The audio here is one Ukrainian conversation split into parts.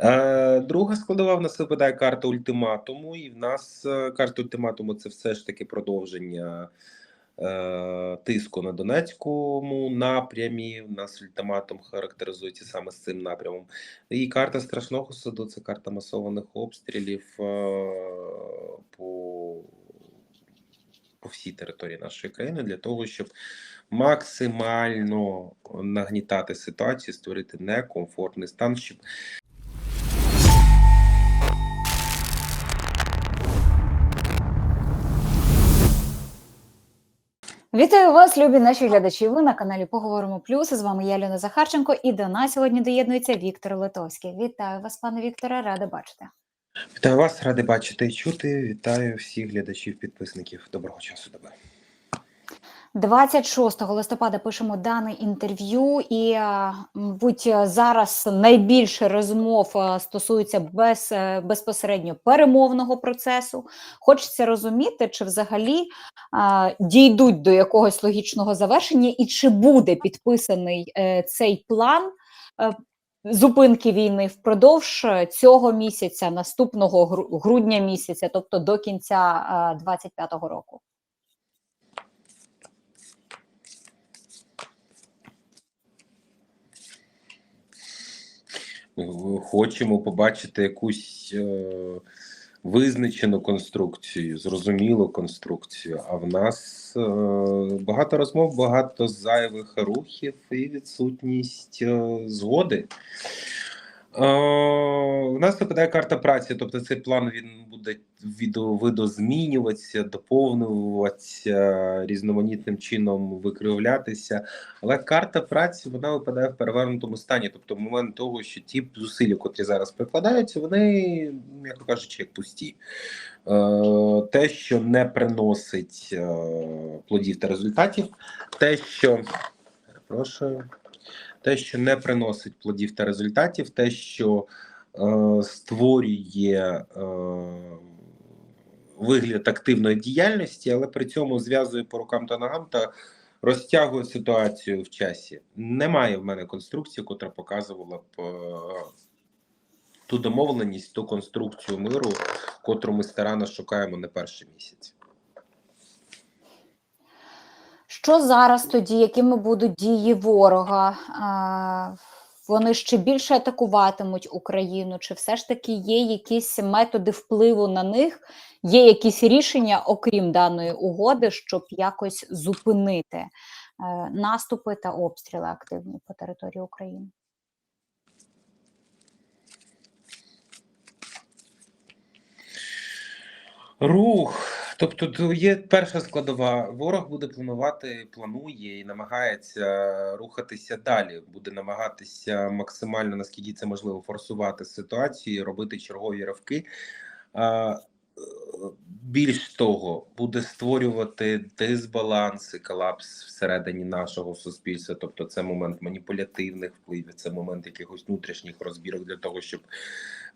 Е, Друга складова в нас випадає карта ультиматуму, і в нас е, карта ультиматуму це все ж таки продовження е, тиску на Донецькому напрямі. У нас ультиматум характеризується саме з цим напрямом. І карта страшного суду це карта масованих обстрілів по, по всій території нашої країни для того, щоб максимально нагнітати ситуацію, створити некомфортний стан, щоб Вітаю вас, любі наші глядачі. Ви на каналі Поговоримо Плюс. З вами я Ліна Захарченко, і до нас сьогодні доєднується Віктор Литовський. Вітаю вас, пане Вікторе, рада бачити. Вітаю вас, ради бачити і чути. Вітаю всіх глядачів, підписників. Доброго часу доби. 26 листопада пишемо дане інтерв'ю, і е, мабуть зараз найбільше розмов е, стосується без, е, безпосередньо перемовного процесу. Хочеться розуміти, чи взагалі е, дійдуть до якогось логічного завершення, і чи буде підписаний е, цей план. е, Зупинки війни впродовж е, цього місяця, наступного гру- грудня місяця, тобто до кінця 25-го року. Хочемо побачити якусь е, визначену конструкцію, зрозумілу конструкцію. А в нас е, багато розмов, багато зайвих рухів і відсутність е, згоди. Е, у нас випадає карта праці, тобто цей план він буде видозмінюватися, доповнюватися різноманітним чином, викривлятися. Але карта праці вона випадає в перевернутому стані. Тобто, в момент того, що ті зусилля, котрі зараз прикладаються, вони, м'яко кажучи, як пусті. Е, Те, що не приносить е, плодів та результатів, те, що перепрошую, те, що не приносить плодів та результатів, те, що е, створює е, вигляд активної діяльності, але при цьому зв'язує по рукам та ногам та розтягує ситуацію в часі. Немає в мене конструкції, котра показувала б е, ту домовленість, ту конструкцію миру, котру ми старанно шукаємо не перший місяць. Що зараз тоді, якими будуть дії ворога? Вони ще більше атакуватимуть Україну? Чи все ж таки є якісь методи впливу на них? Є якісь рішення, окрім даної угоди, щоб якось зупинити е, наступи та обстріли активні по території України? Рух. Тобто, то є перша складова. Ворог буде планувати, планує і намагається рухатися далі. Буде намагатися максимально, наскільки це можливо, форсувати ситуацію, робити чергові ривки. Більш того, буде створювати дисбаланси, колапс всередині нашого суспільства. Тобто, це момент маніпулятивних впливів, це момент якихось внутрішніх розбірок для того, щоб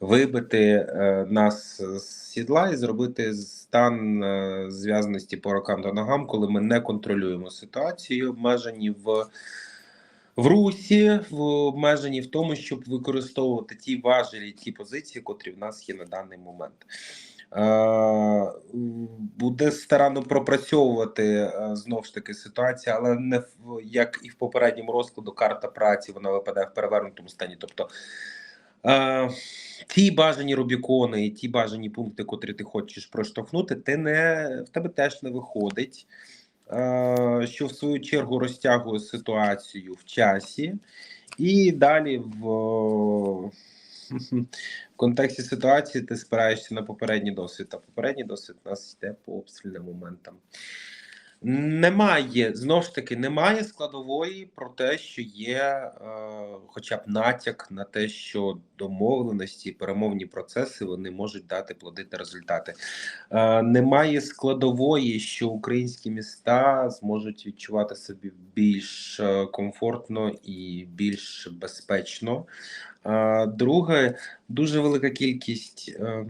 вибити е, нас з сідла і зробити стан е, зв'язаності по рукам та ногам, коли ми не контролюємо ситуацію, обмежені в. В русі в обмеженні в тому, щоб використовувати ті важелі, ті позиції, котрі в нас є на даний момент. Е, буде старанно пропрацьовувати е, знов ж таки ситуація, але не як і в попередньому розкладу карта праці вона випадає в перевернутому стані. Тобто е, ті бажані Рубікони і ті бажані пункти, котрі ти хочеш проштовхнути, ти не в тебе теж не виходить. Що в свою чергу розтягує ситуацію в часі, і далі в, в контексті ситуації ти спираєшся на попередній досвід. А попередній досвід у нас йде по обстрільним моментам. Немає знову ж таки, немає складової про те, що є, е, хоча б натяк на те, що домовленості, перемовні процеси вони можуть дати плоди та результати. Е, немає складової, що українські міста зможуть відчувати собі більш е, комфортно і більш безпечно. Друге, дуже велика кількість. Е,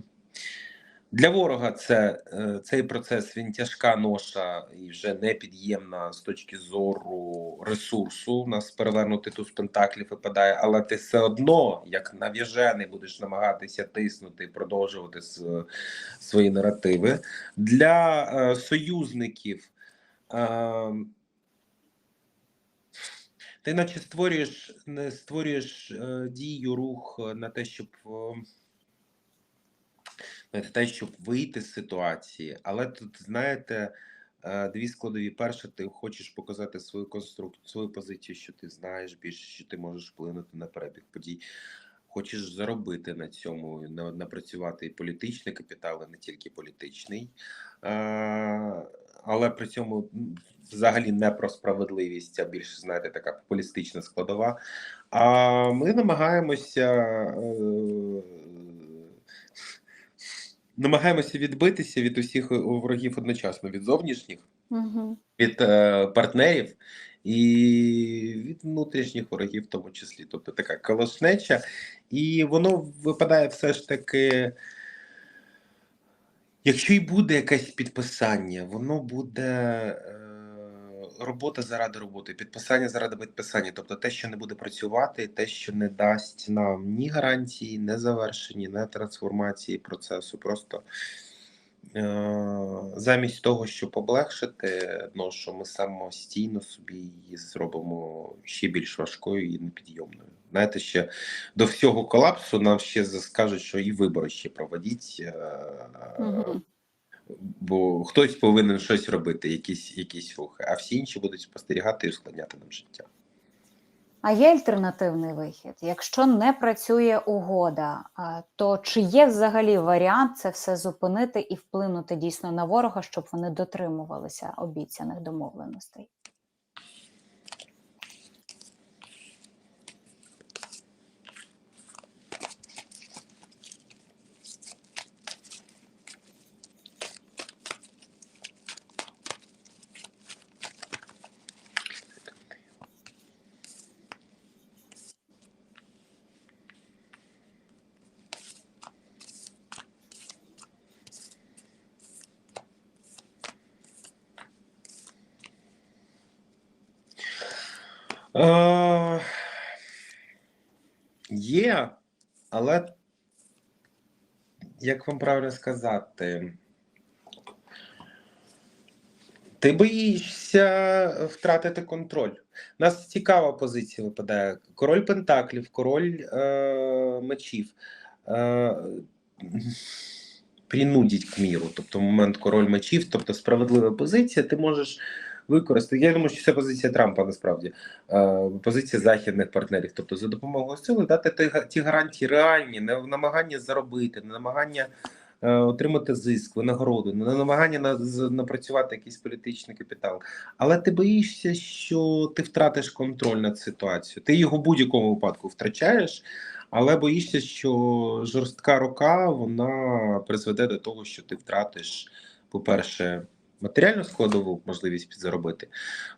Для ворога це е, цей процес він тяжка ноша і вже непід'ємна з точки зору ресурсу. У нас перевернути туз пентаклів випадає, але ти все одно, як нав'яжений, будеш намагатися тиснути продовжувати свої наративи. Для е, союзників ти наче створюєш, не створюєш е, дію, рух е, на те, щоб. е, на те, щоб вийти з ситуації, але тут знаєте. е, Дві складові. Перше, ти хочеш показати свою конструкцію, свою позицію, що ти знаєш більше, що ти можеш вплинути на перебіг подій. Хочеш заробити на цьому, на- напрацювати і політичний капітал, і не тільки політичний. Е, Але при цьому взагалі не про справедливість, а більше, знаєте, така популістична складова. А ми намагаємося. е, намагаємося відбитися від усіх ворогів одночасно, від зовнішніх, Угу. від е, партнерів і від внутрішніх ворогів, в тому числі. Тобто така колошнеча, і воно випадає все ж таки. Якщо й буде якесь підписання, воно буде е, робота заради роботи, підписання заради підписання. Тобто те, що не буде працювати, те, що не дасть нам ні гарантії, не завершені, не трансформації процесу. Просто е, замість того, щоб облегшити ношу, ми самостійно собі її зробимо ще більш важкою і непідйомною. Знаєте, ще до всього колапсу нам ще скажуть, що і вибори ще проводіть. Угу. Бо хтось повинен щось робити, якісь, якісь рухи, а всі інші будуть спостерігати і ускладняти нам життя. А є альтернативний вихід. Якщо не працює угода, то чи є взагалі варіант це все зупинити і вплинути дійсно на ворога, щоб вони дотримувалися обіцяних домовленостей? Е, є, але як вам правильно сказати, ти боїшся втратити контроль. Нас цікава позиція випадає. Король Пентаклів, король е, мечів. Е, принудіть к міру, тобто момент король мечів, тобто справедлива позиція, ти можеш використати. Я думаю, що це позиція Трампа насправді е, позиція західних партнерів, тобто за допомогою сили дати ті, ті гарантії реальні, не намагання заробити, не намагання е, отримати зиск, винагороду, не намагання на, напрацювати якийсь політичний капітал. Але ти боїшся, що ти втратиш контроль над ситуацією. Ти його в будь-якому випадку втрачаєш, але боїшся, що жорстка рука вона призведе до того, що ти втратиш, по-перше, матеріальну складову можливість підзаробити.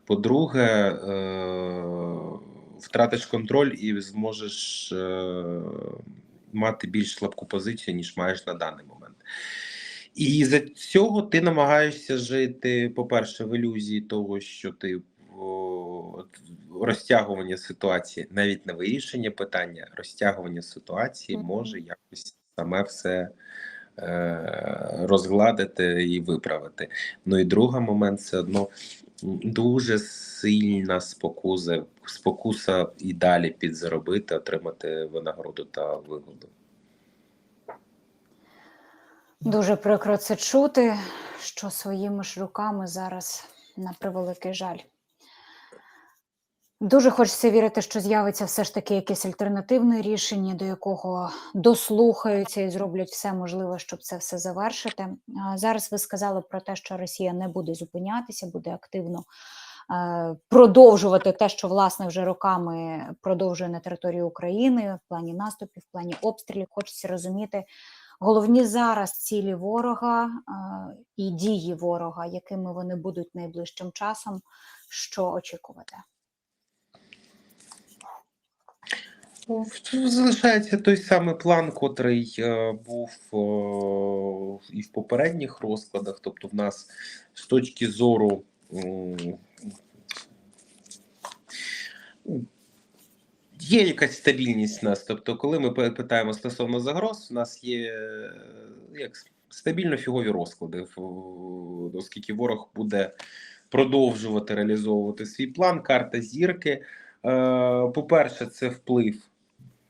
По-друге, е, втратиш контроль і зможеш е, мати більш слабку позицію, ніж маєш на даний момент. І за цього ти намагаєшся жити, по-перше, в ілюзії того, що ти розтягування ситуації, навіть не вирішення питання, розтягування ситуації може якось саме все розгладити і виправити. Ну і другий момент все одно дуже сильна спокуса, спокуса і далі підзаробити, отримати винагороду та вигоду. Дуже прикро це чути, що своїми ж руками зараз на превеликий жаль. Дуже хочеться вірити, що з'явиться все ж таки якесь альтернативне рішення, до якого дослухаються і зроблять все можливе, щоб це все завершити. Зараз ви сказали про те, що Росія не буде зупинятися, буде активно е, продовжувати те, що власне вже роками продовжує на території України в плані наступів, в плані обстрілів. Хочеться розуміти головні зараз цілі ворога е, і дії ворога, якими вони будуть найближчим часом. Що очікувати? Залишається той самий план, котрий е, був е, і в попередніх розкладах. Тобто, в нас з точки зору м, є якась стабільність в нас. Тобто, коли ми питаємо стосовно загроз, у нас є е, як стабільно фігові розклади, оскільки ворог буде продовжувати реалізовувати свій план, карта зірки. Е, По-перше, це вплив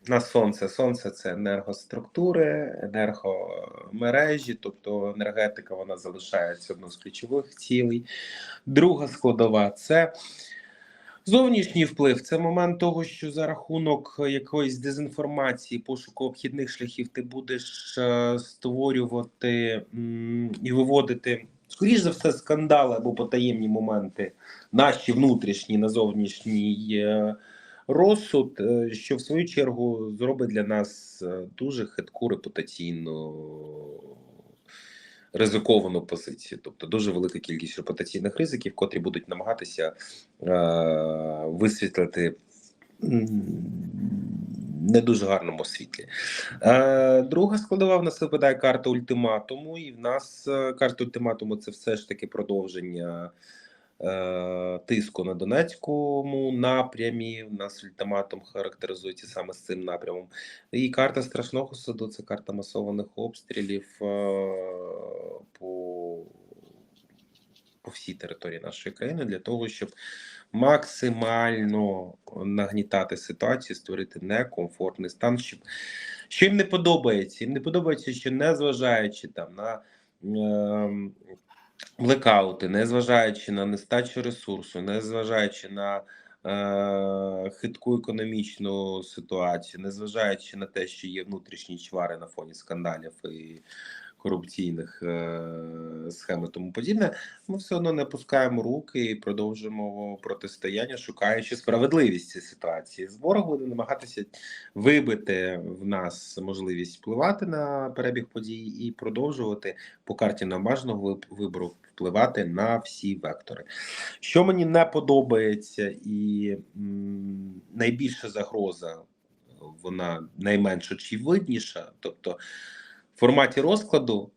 на сонце. Сонце це енергоструктури, енергомережі, тобто енергетика вона залишається одною з ключових цілей. Друга складова це зовнішній вплив. Це момент того, що за рахунок якоїсь дезінформації, пошуку обхідних шляхів, ти будеш е, створювати і виводити. Скоріш за все, скандали або потаємні моменти, наші внутрішні на зовнішній е, розсуд, е, що в свою чергу зробить для нас е, дуже хитку репутаційну ризиковану позицію, тобто дуже велика кількість репутаційних ризиків, котрі будуть намагатися е, висвітлити не дуже гарному світлі. Е, друга складова в нас випадає карта ультиматуму, і в нас е, карта ультиматуму це все ж таки продовження тиску на Донецькому напрямі. У нас ультиматум характеризується саме з цим напрямом. І карта страшного суду це карта масованих обстрілів е, по, по всій території нашої країни для того, щоб максимально нагнітати ситуацію, створити некомфортний стан, щоб що їм не подобається. Їм не подобається, що незважаючи там на. Е, блекаути, незважаючи на нестачу ресурсу, незважаючи на е, хитку економічну ситуацію, незважаючи на те, що є внутрішні чвари на фоні скандалів і корупційних е, схем і тому подібне, ми все одно не пускаємо руки і продовжуємо протистояння, шукаючи справедливість ситуації. Ворог буде намагатися вибити в нас можливість впливати на перебіг подій і продовжувати по карті намажного вибору впливати на всі вектори. Що мені не подобається, і найбільша загроза, вона найменш очевидніша. Тобто, форматі розкладу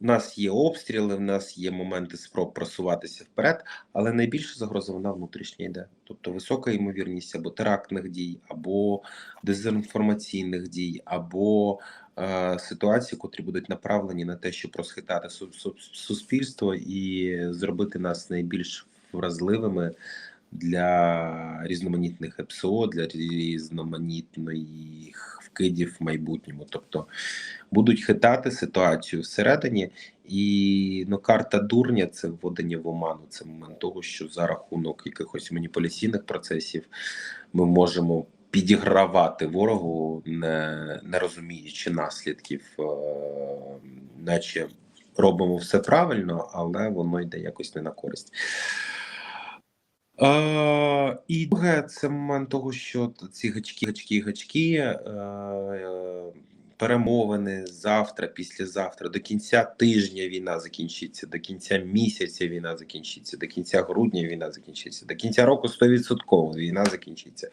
в нас є обстріли, в нас є моменти спроб просуватися вперед, але найбільша загроза вона внутрішня йде. Тобто висока ймовірність або терактних дій, або дезінформаційних дій, або е, ситуації, котрі будуть направлені на те, щоб розхитати су- су- суспільство і зробити нас найбільш вразливими для різноманітних ЕПСО, для різноманітних вкидів в майбутньому. Тобто будуть хитати ситуацію всередині, і ну, карта дурня це вводення в оману. Це момент того, що за рахунок якихось маніпуляційних процесів ми можемо підігравати ворогу, не, не розуміючи наслідків, е, наче робимо все правильно, але воно йде якось не на користь. Е, і друге, це момент того, що ці гачки, гачки, гачки, е, перемовини завтра, післязавтра, до кінця тижня війна закінчиться, до кінця місяця війна закінчиться, до кінця грудня війна закінчиться, до кінця року 100% війна закінчиться.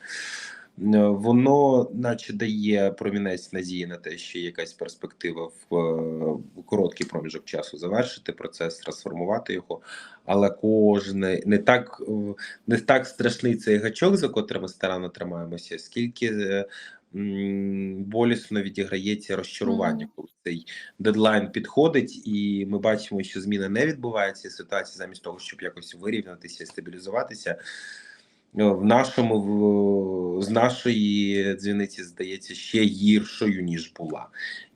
Е, Воно, наче, дає промінець надії на те, що якась перспектива в, е, в короткий проміжок часу завершити процес, трансформувати його, але кожне не так е, не так страшний цей гачок, за котрим ми старанно тримаємося, скільки болісно відіграється розчарування, коли цей дедлайн підходить, і ми бачимо, що зміна не відбувається. Ситуація замість того, щоб якось вирівнятися і стабілізуватися. е, В нашому в, з нашої дзвіниці здається ще гіршою ніж була,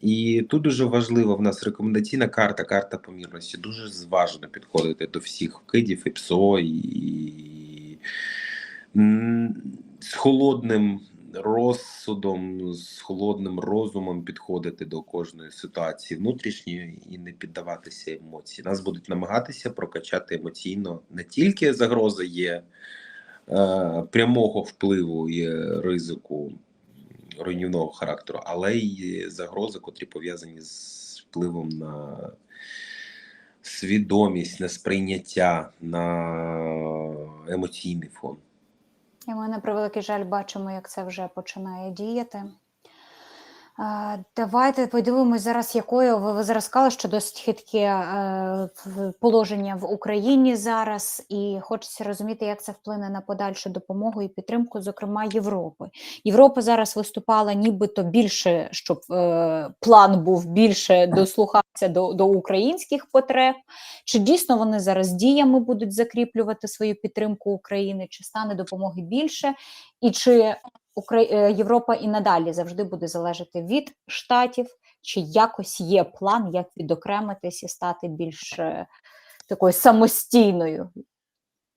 і тут дуже важливо в нас рекомендаційна карта, карта помірності. Дуже зважено підходити до всіх вкидів і ПСО, і з холодним розсудом, з холодним розумом підходити до кожної ситуації внутрішньої і не піддаватися емоції. Нас будуть намагатися прокачати емоційно не тільки загроза є е, прямого впливу і ризику руйнівного характеру, але й загрози, котрі пов'язані з впливом на свідомість, на сприйняття, на емоційний фон. І ми на превеликий жаль бачимо, як це вже починає діяти. Давайте подивимось зараз, якою ви, зараз сказали, що досить хитке е, положення в Україні зараз, і хочеться розуміти, як це вплине на подальшу допомогу і підтримку, зокрема Європи. Європа зараз виступала нібито більше, щоб е, план був більше дослухався до, до українських потреб. Чи дійсно вони зараз діями будуть закріплювати свою підтримку України? Чи стане допомоги більше? І чи Європа і надалі завжди буде залежати від штатів, чи якось є план, як відокремитись і стати більш е, такою самостійною?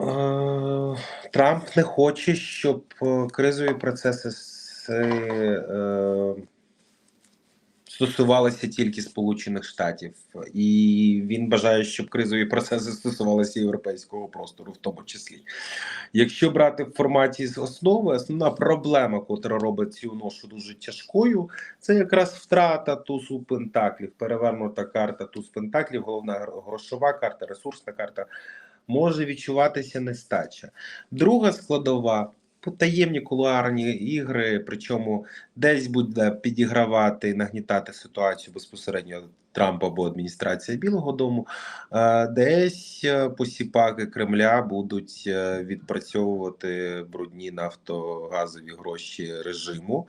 Е, Трамп не хоче, щоб е, кризові процеси с- стосувалися тільки Сполучених Штатів, і він бажає, щоб кризові процеси стосувалися європейського простору, в тому числі. Якщо брати в форматі з основи, основна проблема, котра робить цю ношу дуже тяжкою, це якраз втрата тузу пентаклів, перевернута карта туз пентаклів, головна грошова карта, ресурсна карта. Може відчуватися нестача. Друга складова потаємні кулуарні ігри, причому десь буде підігравати нагнітати ситуацію безпосередньо Трамп або адміністрація Білого Дому, е, десь е, посіпаки Кремля будуть е, відпрацьовувати брудні нафтогазові гроші режиму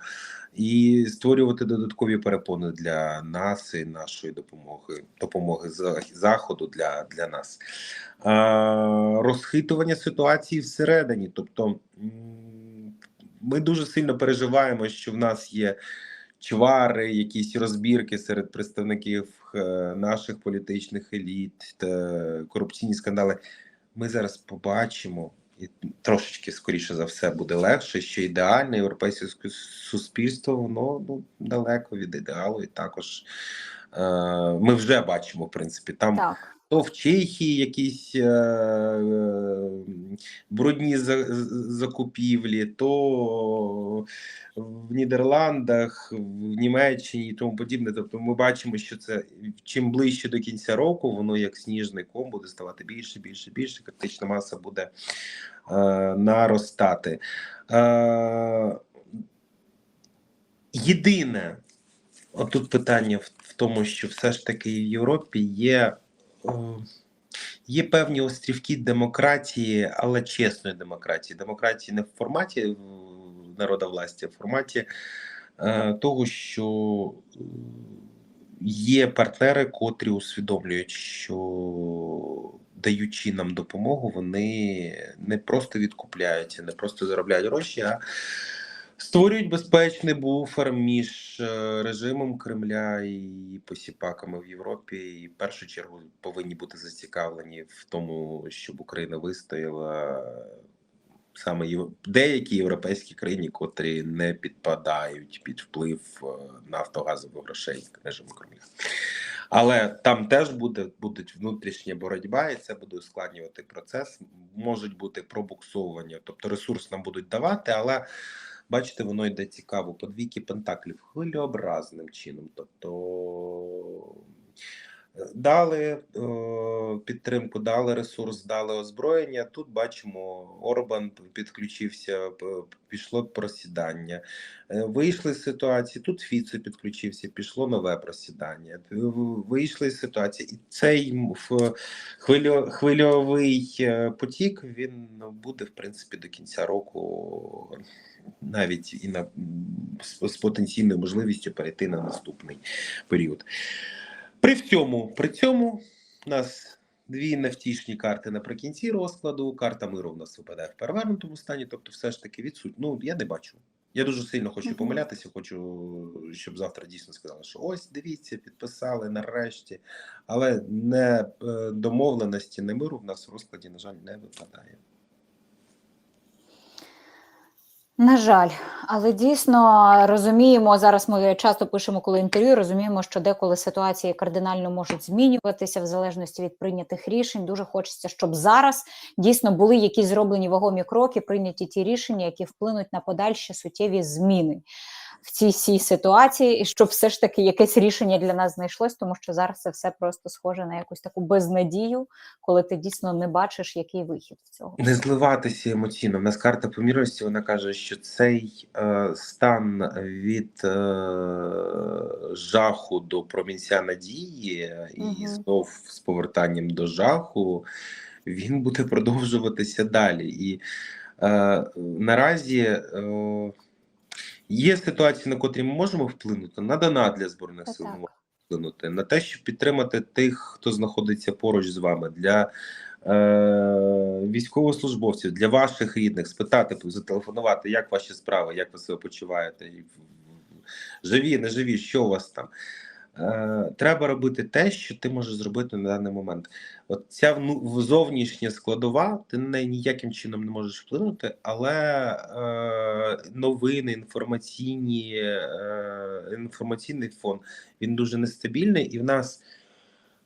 і створювати додаткові перепони для нас і нашої допомоги, допомоги заходу для, для нас. Розхитування ситуації всередині, тобто. ми дуже сильно переживаємо, що в нас є чвари, якісь розбірки серед представників е, наших політичних еліт, та корупційні скандали. Ми зараз побачимо, і трошечки скоріше за все буде легше, що ідеальне європейське суспільство воно ну, далеко від ідеалу, і також е, ми вже бачимо, в принципі, там Так. То в Чехії якісь е, е, брудні за, закупівлі, то в Нідерландах, в Німеччині і тому подібне. Тобто ми бачимо, що це чим ближче до кінця року, воно як сніжний ком буде ставати більше, більше, більше. Критична маса буде е, наростати. Е, єдине, отут питання в, в тому, що все ж таки в Європі є. Е, Є певні острівки демократії, але чесної демократії. Демократії не в форматі е, народовластя, а в форматі е, того, що є партнери, котрі усвідомлюють, що даючи нам допомогу, вони не просто відкупляються, не просто заробляють гроші, а створюють безпечний буфер між е, режимом Кремля і посіпаками в Європі. І в першу чергу повинні бути зацікавлені в тому, щоб Україна вистояла саме деякі європейські країни, котрі не підпадають під вплив е, нафтогазових грошей режиму Кремля. Але там теж буде будуть внутрішня боротьба, і це буде ускладнювати процес. Можуть бути пробуксовування, тобто ресурс нам будуть давати, але бачите, воно йде цікаво. Подвійки пентаклів хвилеобразним чином. Тобто дали е, підтримку, дали ресурс, дали озброєння. Тут бачимо, Орбан підключився, пішло просідання. Е, Вийшли з ситуації. Тут Фіцо підключився, пішло нове просідання. Е, Вийшли з ситуації, і цей хвильовий потік він буде в принципі до кінця року, навіть і на з потенційною можливістю перейти на наступний період. При цьому, при цьому у нас дві невтішні карти наприкінці розкладу. Карта миру в нас випадає в перевернутому стані, тобто, все ж таки відсутні. Ну я не бачу. Я дуже сильно хочу Мгм. помилятися. Хочу, щоб завтра дійсно сказали, що ось дивіться, підписали нарешті. Але не е, домовленості, не миру в нас в розкладі, на жаль, не випадає. На жаль, але дійсно розуміємо зараз. Ми часто пишемо, коли інтерв'ю, розуміємо, що деколи ситуації кардинально можуть змінюватися в залежності від прийнятих рішень. Дуже хочеться, щоб зараз дійсно були якісь зроблені вагомі кроки, прийняті ті рішення, які вплинуть на подальші суттєві зміни. В цій всій ситуації, і щоб все ж таки якесь рішення для нас знайшлось, тому що зараз це все просто схоже на якусь таку безнадію, коли ти дійсно не бачиш, який вихід в цього. Не зливатися емоційно. У нас карта помірності, вона каже, що цей е, стан від е, жаху до промінця надії і Мгм. знов з повертанням до жаху, він буде продовжуватися далі. І е, наразі е, є ситуації, на котрі ми можемо вплинути на донат для збройних сил. ми так. можемо вплинути на те, щоб підтримати тих, хто знаходиться поруч з вами, для е, військовослужбовців, для ваших рідних, спитати, зателефонувати, як ваші справи, як ви себе почуваєте, живі, не живі, що у вас там. Е, треба робити те, що ти можеш зробити на даний момент. От ця зовнішня складова, ти на неї ніяким чином не можеш вплинути, але е, новини, інформаційні, е, інформаційний фон він дуже нестабільний, і в нас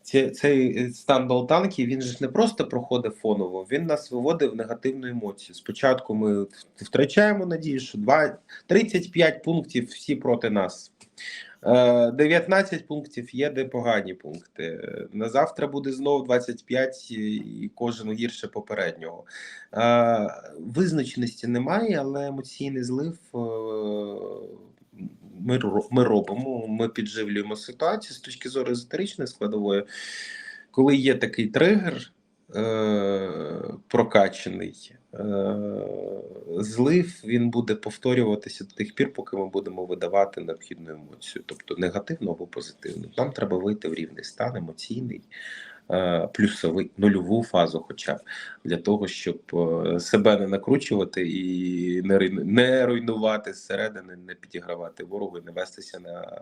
ці- цей стан болтанки він ж не просто проходить фоново, він нас виводить в негативну емоцію. Спочатку ми втрачаємо надію, що два- 35 пунктів всі проти нас. Е, 19 пунктів є де погані пункти. Е, На завтра буде знову 25 і- кожен гірше попереднього. Е, Визначеності немає, але емоційний злив е, ми, ми робимо. Ми підживлюємо ситуацію з точки зору езотеричної складової. Коли є такий тригер е, прокачаний, е, злив він буде повторюватися до тих пір, поки ми будемо видавати необхідну емоцію, тобто негативну або позитивну. Нам треба вийти в рівний стан емоційний, е, плюсовий, нульову фазу, хоча б для того, щоб е, себе не накручувати і не, руйну- не руйнувати зсередини, не підігравати ворогу і не вестися на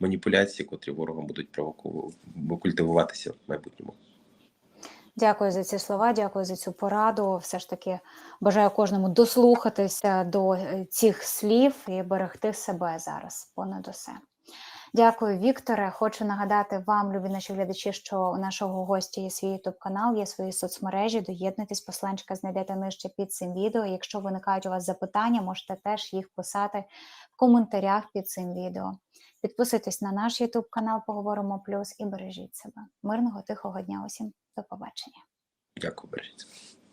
маніпуляції, котрі ворогом будуть культивуватися в майбутньому. Дякую за ці слова, дякую за цю пораду. Все ж таки бажаю кожному дослухатися до е, цих слів і берегти себе зараз понад усе. Дякую, Вікторе. Хочу нагадати вам, любі наші глядачі, що у нашого гостя є свій youtube канал, є свої соцмережі. Доєднуйтесь, посланчика знайдете нижче під цим відео. Якщо виникають у вас запитання, можете теж їх писати в коментарях під цим відео. Підписуйтесь на наш youtube канал, поговоримо плюс і бережіть себе. Мирного тихого дня усім. До побачення. Дякую, бережіть.